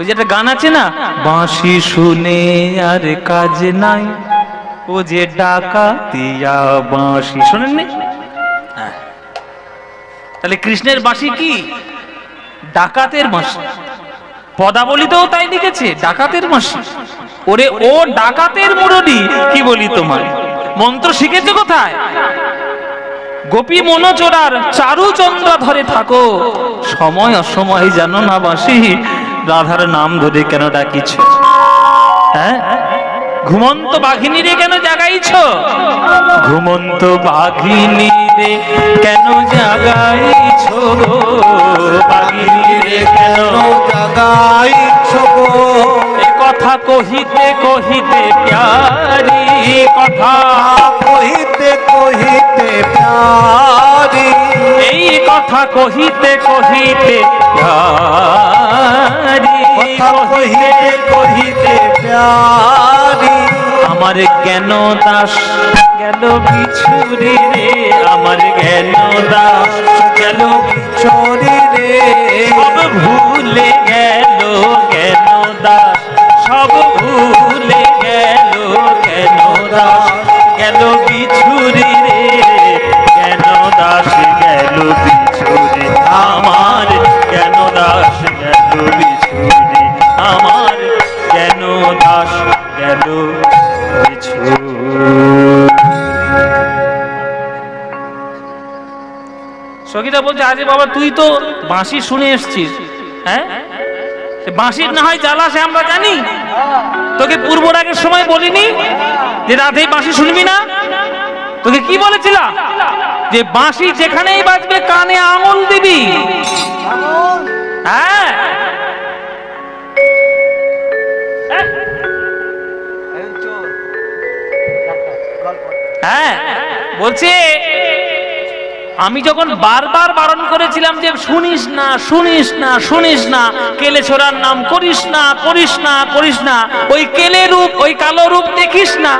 ওই যে একটা গান আছে না? বাঁশি শুনে আর কাজ নাই। ও যে ডাকাতিয়া বাঁশি। হ্যাঁ। তাহলে কৃষ্ণের বাঁশি কি? ডাকাতের বাঁশি। পদাবলিতেও তাই লিখেছে, ডাকাতের বাঁশি। ওরে, ও ডাকাতের মুরলি, কি বলি তোমার মন্ত্র শিখেছে কোথায়? গোপী মনোচরার চারু চন্দ্র ধরে থাকো। সময় অসময় জানো না বাসি রাধার নাম ধরে কেন ডাকিছ? হ্যাঁ? ঘুমন্ত বাঘিনী রে কেন জাগাইছ? ঘুমন্ত বাঘিনী রে কেন জাগাইছ রে কেন জাগাইছ কথা কহিতে কহিতে প্যারি কথা কহিতে কহিতে প্যারি কথা কহিতে কহিতে কথা কহিতে কহিতে প্যারি। আমার জ্ঞান দাস গেল বিছুরি রে। আমার জ্ঞান দাস গেল চরি রে। সব ভুলে গেল জ্ঞান দাস। সব ভুলে গেল জ্ঞান দাস। গেল বিছুরি সখীরা বলছে আরে বাবা তুই তো বাঁশি শুনে এসছিস হ্যাঁ? বাঁশির না হয় জ্বালা সে আমরা জানি। তোকে পূর্ব রাগের সময় বলিনি যে রাধে বাঁশি শুনবি না? তোকে কি বলেছিলাম যে বাঁশি যেখানেই বাজবে কানে আঙুল দিবি। হ্যাঁ। হ্যাঁ বলছে আমি যখন বারবার বারণ করেছিলাম যে শুনিস না শুনিস না শুনিস না, কেলে ছোড়ার নাম করিস না করিস না করিস না, ওই কেলে রূপ, ওই কালো রূপ দেখিস না।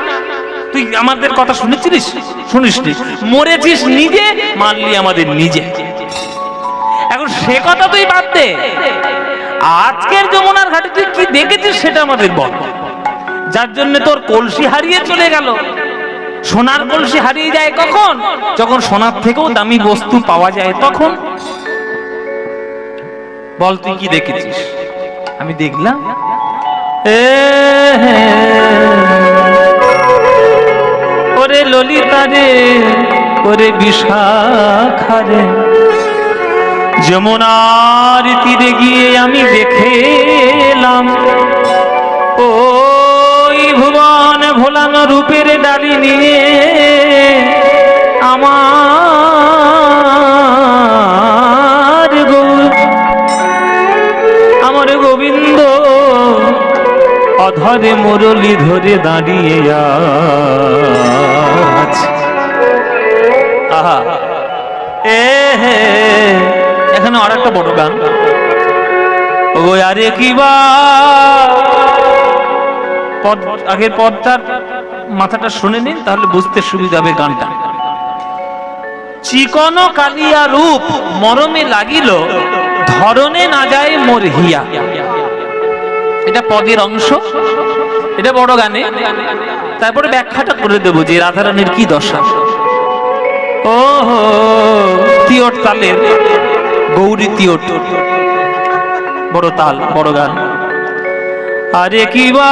তুই আমাদের কথা শুনেছিলিস? শুনিসনি মরেছিস নিজে মানলি আমাদের নিজে। এখন সে কথা তুই বাদ দে। আজকের যমুনার ঘাটে তুই কি দেখেছিস সেটা আমাদের বল। যার জন্য তোর কলসি হারিয়ে চলে গেল। সোনার কলসি হারিয়ে যায় কখন? যখন সোনার থেকেও দামি বস্তু পাওয়া যায় তখন? বল, তুই কি দেখেছিস? আমি দেখলাম। ওরে ললিতা রে, ওরে বিশাখা রে। যমুনার তীরে গিয়ে আমি দেখেলাম ভুবন ভোলানো রূপের ডালি নিয়ে আমার আমার গোবিন্দ অধরে মুরলি ধরে দাঁড়িয়ে আহা। এ হে। এখানে আর একটা বড় গান। ও আরে কি বা পদ, আগের পদটার মাথাটা শুনে নিন, তাহলে বুঝতে সুবিধা হবে গানটা। চিকন কালিয়া রূপ মরমে লাগিল, ধরনে না যায় মোর হিয়া। এটা পদের অংশ, এটা বড় গানে। তারপরে ব্যাখ্যাটা করে দেবো যে রাধারানীর কি দশা। ও তিয়ট তালের, গৌরী তিয়ট। বড় তাল, বড় গান। আরে কি বা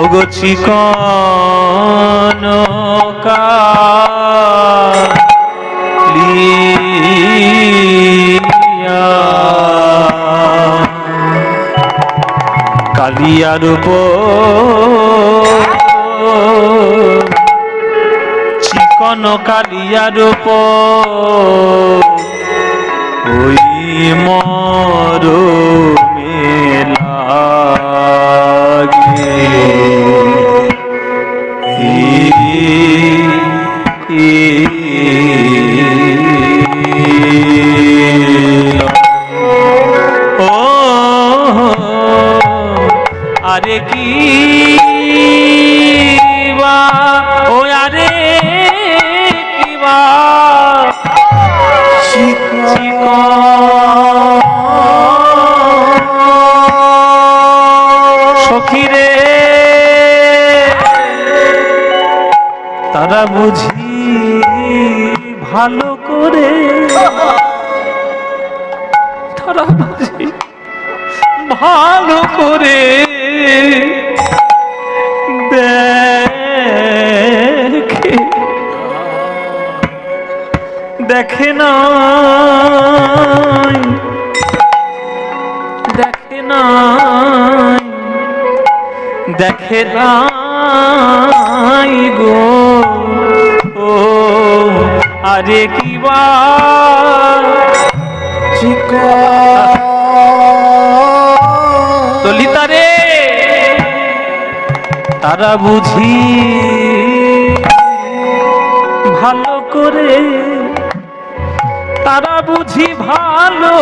ওগো চিকন। কালিয়া কালিয়ার উপর। চিকন কালিয়ার উপর। ওই মর মেলাগে আরে কি ও আরে কি বা? সখিরে, তারা বুঝি ভালো করে তারা বুঝি ভালো করে দেখে দেখে না দেখে না দেখে নাই গো। ও আরে কি বা রে তারা বুঝি ভালো করে, তারা বুঝি ভালো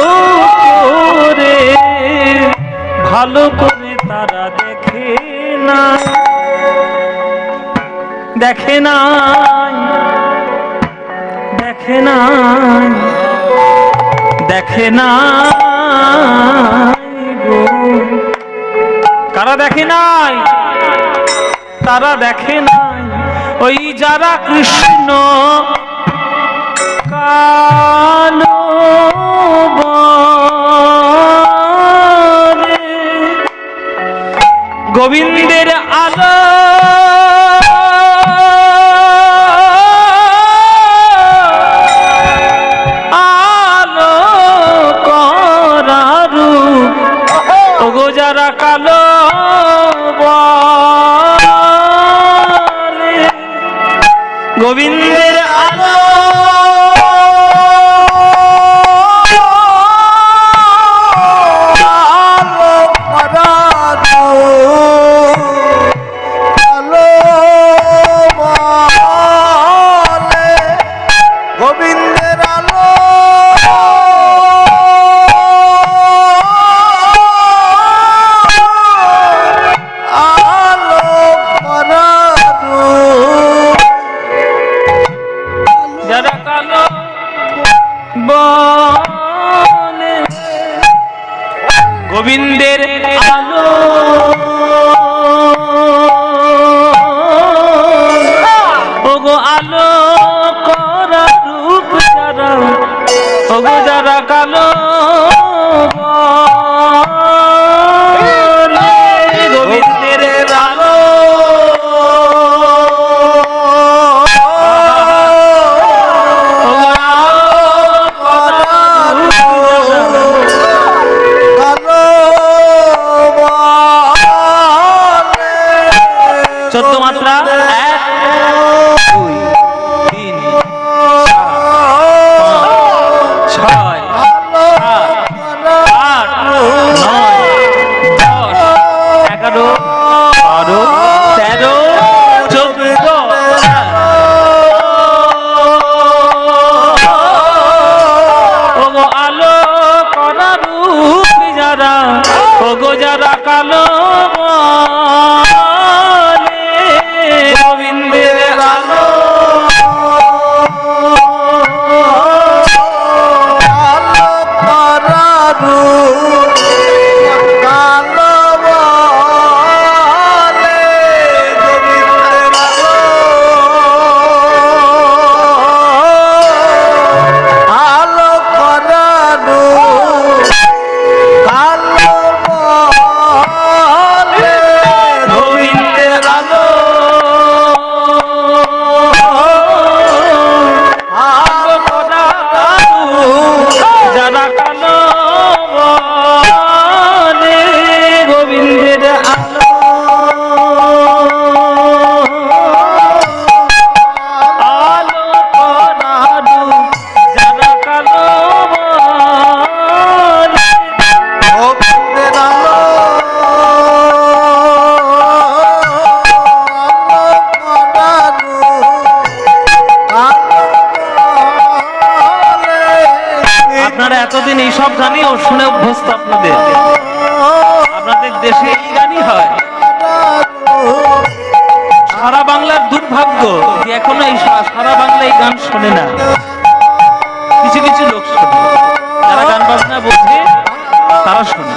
করে ভালো করে তারা দেখে না দেখে না দেখে না দেখে না কারা দেখে নাই? তারা দেখে নাই ওই যারা কৃষ্ণ কালো গোবিন্দের আলো দুর্ভাগ্য যে এখনও এই সারা বাংলা এই গান শোনে না। কিছু কিছু লোক শোনে। যারা গান বাজনা বোঝে, তারা শোনে।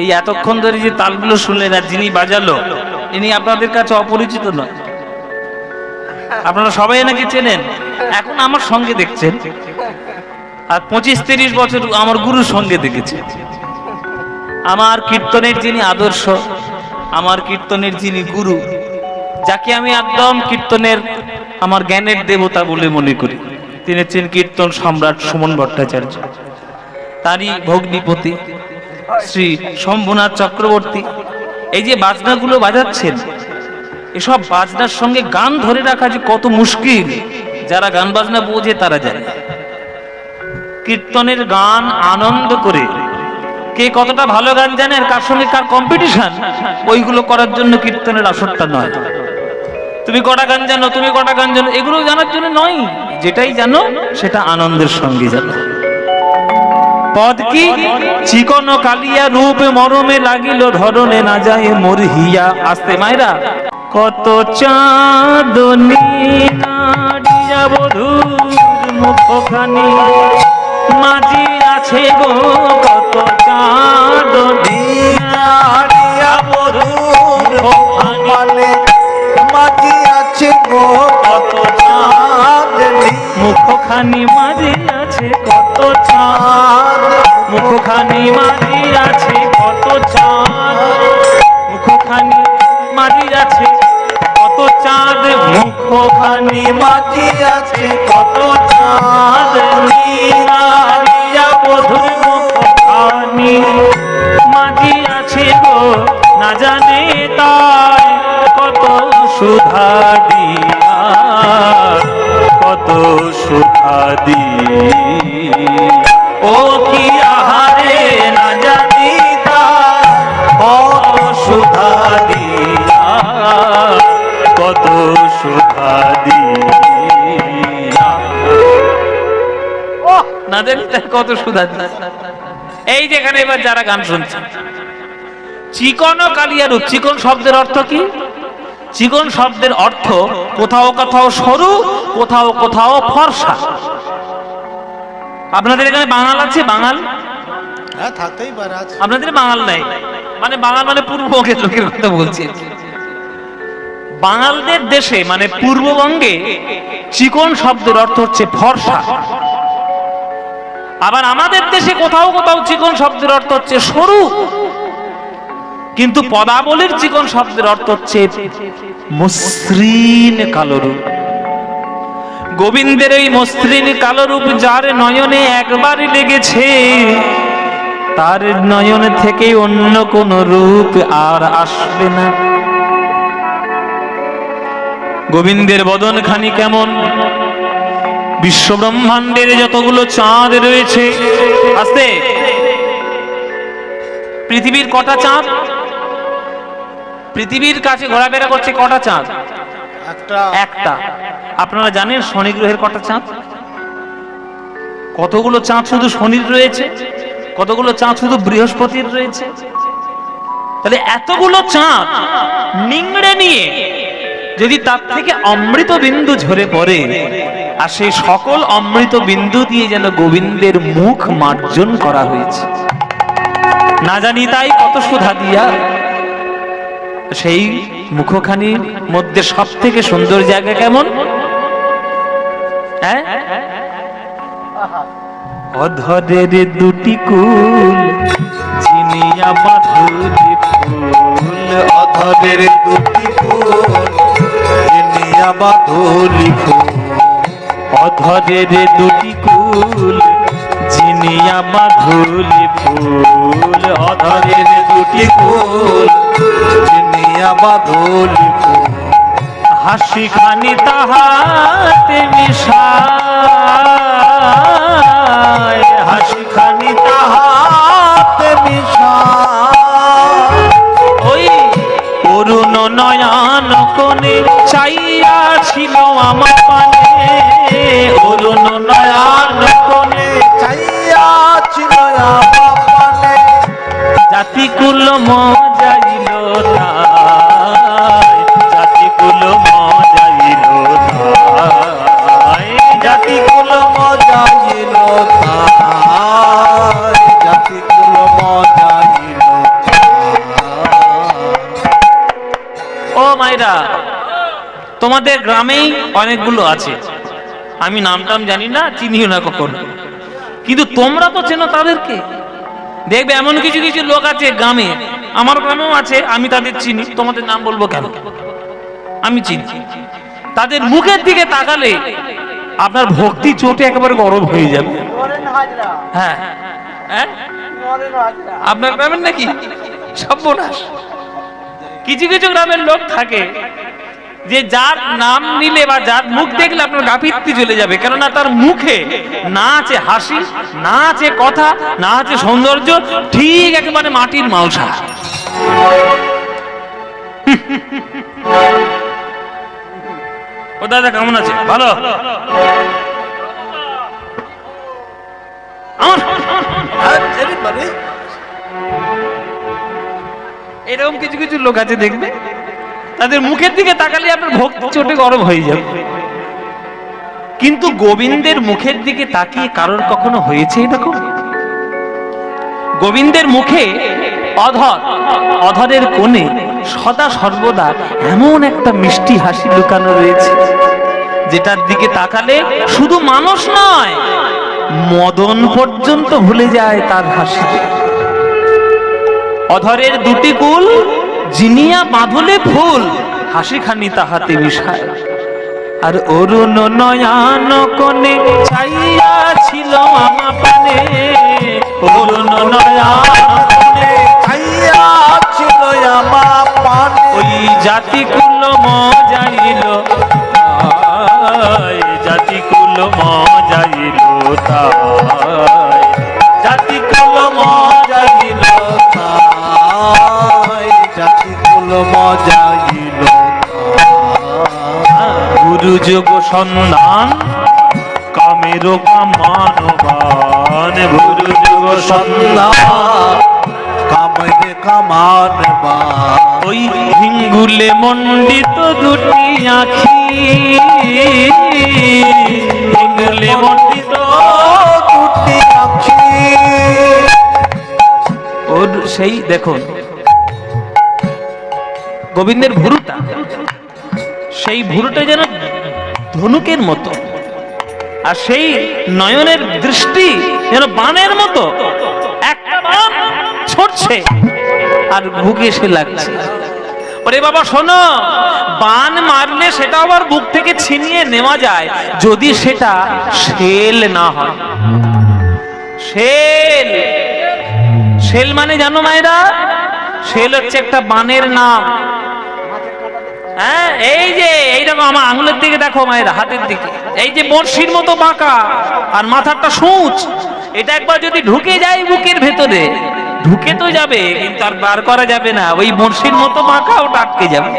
এই এতক্ষণ ধরে যে তালগুলো শুনলেন আর যিনি বাজালো, ইনি আপনাদের কাছে অপরিচিত নয়। আপনারা সবাই নাকি চেনেন। এখন আমার সঙ্গে দেখছেন। আর পঁচিশ তিরিশ বছর আমার গুরুর সঙ্গে দেখেছে। আমার কীর্তনের যিনি আদর্শ, আমার কীর্তনের যিনি গুরু, যাকে আমি একদম কীর্তনের, আমার জ্ঞানের দেবতা বলে মনে করি। তিনি হচ্ছেন কীর্তন সম্রাট সুমন ভট্টাচার্য। তারই ভগ্নিপতি শ্রী শম্ভুনাথ চক্রবর্তী। এই যে বাজনাগুলো বাজাচ্ছেন, এসব বাজনার সঙ্গে গান ধরে রাখা যে কত মুশকিল, যারা গান বাজনা বোঝে তারা জানে। কীর্তনের গান আনন্দ করে কে কতটা ভালো গান জানে আর কার সঙ্গে কার কম্পিটিশন ওইগুলো করার জন্য কীর্তনের আসরটা নয়। তুমি কটা গান জানো, তুমি কটা গান জানো, এগুলো জানার জন্য নয়। যেটাই জানো, সেটা আনন্দের সঙ্গে জানো। পদ কি? চিকন কালিয়া রূপ মরমে লাগিল ধরনে না যায় মোর হিয়া আসতে মায়েরা। কত চাঁদনি নাড়িয়া বধুর মুখখানি। মাঝি আছে গো, কত চাঁদনি বধুর মুখখানি। মাঝি আছে গো, কত চাঁদনি। মুখখানি মাঝি আছে, কত চাঁদ। মুখখানি মাঝি আছে, কত চাঁদ। মুখখানি মাঝি আছে, কত চাঁদ। মুখখানি মাঝি আছে, কত চাঁদ। নীলারিয়া বধুর মুখখানি মাঝি আছে গো, না জানে কত সুধা কত সুধা দিয়া। ও কি আহারে না জানি কত সুধা দিয়া, কত সুধা দিয়া। না জানি তাই কত সুধা এই যেখানে এবার যারা গান শুনছে। চিকন ও কালিয়ারূপ চিকন শব্দের অর্থ কি? চিকন শব্দের অর্থ কোথাও কোথাও সরু কোথাও কোথাও ফর্সা। আপনাদের এখানে বাঙাল আছে? বাঙাল? হ্যাঁ আপনাদের বাঙাল নাই। মানে বাঙাল মানে পূর্ববঙ্গের লোকের কথা বলছি। বাঙালদের দেশে মানে পূর্ববঙ্গে চিকন শব্দের অর্থ হচ্ছে ফর্সা। আবার আমাদের দেশে কোথাও কোথাও চিকন শব্দের অর্থ হচ্ছে সরু। কিন্তু পদাবলীর চিকন শব্দের অর্থ হচ্ছে মসৃণ কালো রূপ। গোবিন্দের এই মসৃণ কালো রূপ যার নয়নে একবারই লেগেছে, তার নয়ন থেকে অন্য কোন রূপ আর আসবে না। গোবিন্দের বদন খানি কেমন? বিশ্ব ব্রহ্মাণ্ডের যতগুলো চাঁদ রয়েছে, আস্তে। পৃথিবীর কটা চাঁদ? পৃথিবীর কাছে ঘোরাফেরা করছে কটা চাঁদ? একটা। আপনারা জানেন শনি গ্রহের কটা চাঁদ? কতগুলো চাঁদ শুধু শনির রয়েছে? কতগুলো চাঁদ শুধু বৃহস্পতির রয়েছে? তাহলে এতগুলো চাঁদ নিংড়ে নিয়ে যদি তার থেকে অমৃত বিন্দু ঝরে পড়ে আর সেই সকল অমৃত বিন্দু দিয়ে যেন গোবিন্দের মুখ মার্জন করা হয়েছে। না জানি তাই কত সুধা দিয়া সেই মুখখানির মধ্যে সব থেকে সুন্দর জায়গা কেমন? হ্যাঁ? অধরের দুটি কুল চিনিয়া মাধুরী ফুল। অধরের দুটি ফুল চিনিয়া বাধুলি ফুল। অধরের দুটি কুল চিনিয়া মাধুরী ফুল। অধরের দুটি কুল বাধুলি ফুল হাসি খানি তাহাতে মিশায়। হাসি খানি হাতে মিশা ওই অরুণ নয়ন কোণে চাইয়া ছিল আমার পানে অরুণ নয়ন কোণে চাইয়া ছিল আমার পানে জাতি কুল ও মাইরা তোমাদের গ্রামেই অনেকগুলো আছে। আমি নাম টাম জানি না, চিনিও না কখনো। কিন্তু তোমরা তো চেনো তাদেরকে। দেখবে এমন কিছু কিছু লোক আছে গ্রামে। আমার গ্রামেও আছে, আমি তাদের চিনি। তোমাদের নাম বলব কেন? আমি চিনি। তাদের মুখের দিকে তাকালে আপনার ভক্তি চোটে একেবারে গরম হয়ে যাবে। হ্যাঁ। হ্যাঁ? আপনার গ্রামের নাকি? সর্বনাশ। কিছু কিছু গ্রামের লোক থাকে যে যার নাম নিলে বা যার মুখ দেখলে আপনার গাফিত্তি চলে যাবে। কেননা তার মুখে না আছে হাসি, না আছে কথা, না আছে সৌন্দর্য, ঠিক একেবারে মাটির মালসা। ও দাদা, কেমন আছে? ভালো? আমার এরকম কিছু কিছু লোক আছে, দেখবে? তাদের মুখের দিকে তাকালে আপনার ভক্তি চোটে গরম হয়ে যাবে। কিন্তু গোবিন্দের মুখের দিকে তাকিয়ে কারোর কখনো হয়েছে এরকম? গোবিন্দের মুখে অধর, অধরের কোণে সদা সর্বদা এমন একটা মিষ্টি হাসি লুকানো রয়েছে, যেটার দিকে তাকালে শুধু মানুষ নয়, মদন পর্যন্ত ভুলে যায় তার হাসিতে অধরের দুটি কুল, জিনিয়া বাঁধলে ফুল হাসি খানি তাহাতে মিশায়। আর অরুণ নয়ান কোণে চাইয়া ছিল আমা পানে অরুণ নয়ান গুরু সন্ধান, কামের কামানবান যোগ সন্ধান কামনে কামানবান। ওই হিঙ্গুলে মন্ডিত দুটি আখি, হিঙ্গুলে মন্ডিত দুটি আখি। ওর সেই দেখুন, গোবিন্দের ভুরুটা, সেই ভুরুটা যেন ধনুকের মতো। আর সেই নয়নের দৃষ্টি যেন বানের মতো। একটা বান ছড়ছে আর বুকে এসে লাগছে। ওরে বাবা, শোনো, বান মারলে সেটা আবার বুক থেকে ছিনিয়ে নেওয়া যায়, যদি সেটা শেল না হয়। শেল। শেল মানে জানো মায়েরা? শেল হচ্ছে একটা বানের নাম। হ্যাঁ এই যে এইরকম আমার আঙুলের দিকে দেখো মায়েরা, হাতের দিকে। এই যে বড়শির মতো বাঁকা, আর মাথাটা সূচ, এটা একবার যদি ঢুকে যায় বুকের ভেতরে, ঢুকে তো যাবে, কিন্তু আর বার করা যাবে না। ওই বড়শির মতো বাঁকা, ওটা আটকে যাবে।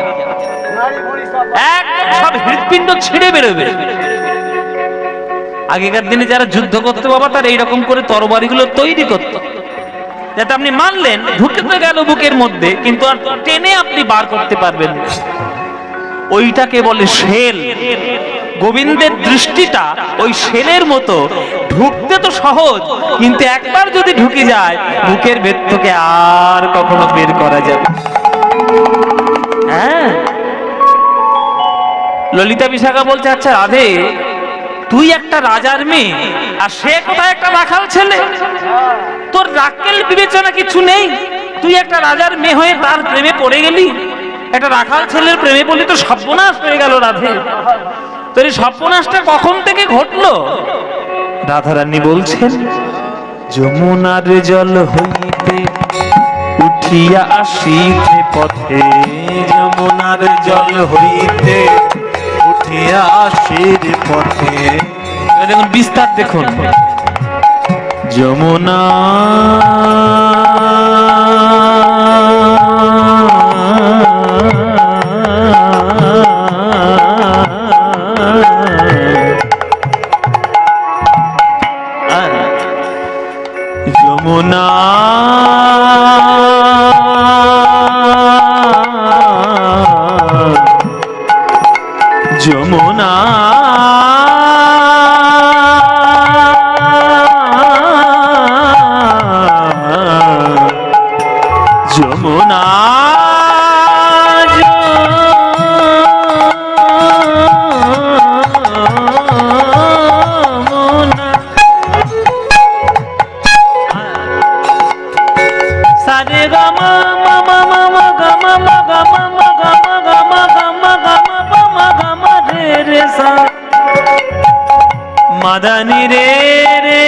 একদম সব হৃৎপিণ্ড ছিঁড়ে বেরোবে। আগেকার দিনে যারা যুদ্ধ করতে বাবা, তার এইরকম করে তরবারিগুলো তৈরি করতো। যাতে আপনি মানলেন, ঢুকে তো গেল বুকের মধ্যে, কিন্তু আর টেনে আপনি বার করতে পারবেন না। ওইটাকে বলে শেল গোবিন্দের দৃষ্টিটা ওই শেলের মতো। ঢুকতে তো সহজ, কিন্তু একবার যদি ঢুকে যায়, বুকের ভেদ থেকে আর কখনো বের করা যাবে হ্যাঁ। ললিতা বিশাখা বলছে আচ্ছা রাধে, তুই একটা রাজার মেয়ে, আর সে কোথায় একটা রাখাল ছেলে? তোর রাক্কেল বিবেচনা কিছু নেই? তুই একটা রাজার মেয়ে হয়ে তার প্রেমে পড়ে গেলি? একটা রাখাল ছেলের প্রেমে পড়লি তো সর্বনাশ হয়ে গেল রাধে। তোর এই সর্বনাশটা কখন থেকে ঘটলো? রাধারানী বলছেন, যমুনার জল হইতে উঠিয়া আসিতে পথে, যমুনার জল হইতে উঠিয়া আসির পথে। দেখুন, বিস্তার দেখুন। যমুনা মাদানি রে রে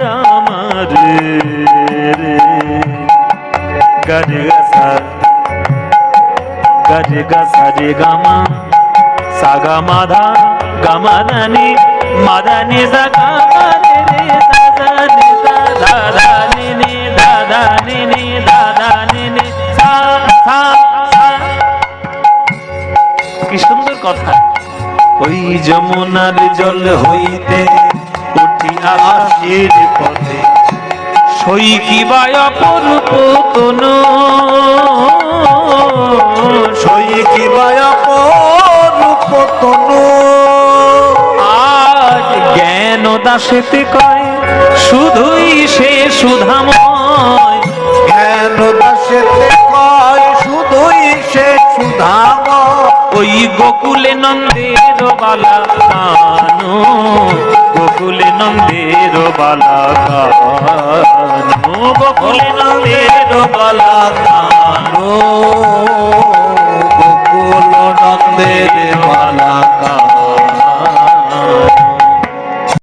রামা রে রে গরে গসা গরে গসা রে কথা। ওই যমুনার জল হইতে উঠিয়া আসির পথে। সই কি বায় অপরূপ তনু সই কি বায়প রূপ তনু আজ জ্ঞান দাসেতে কয়, শুধুই সে সুধাময়। ওই গোকুলে নন্দের বালা কানো গোকুলে নন্দের বালা কানো গোকুলে নন্দের বালা কানো গোকুল নন্দের বালা কানু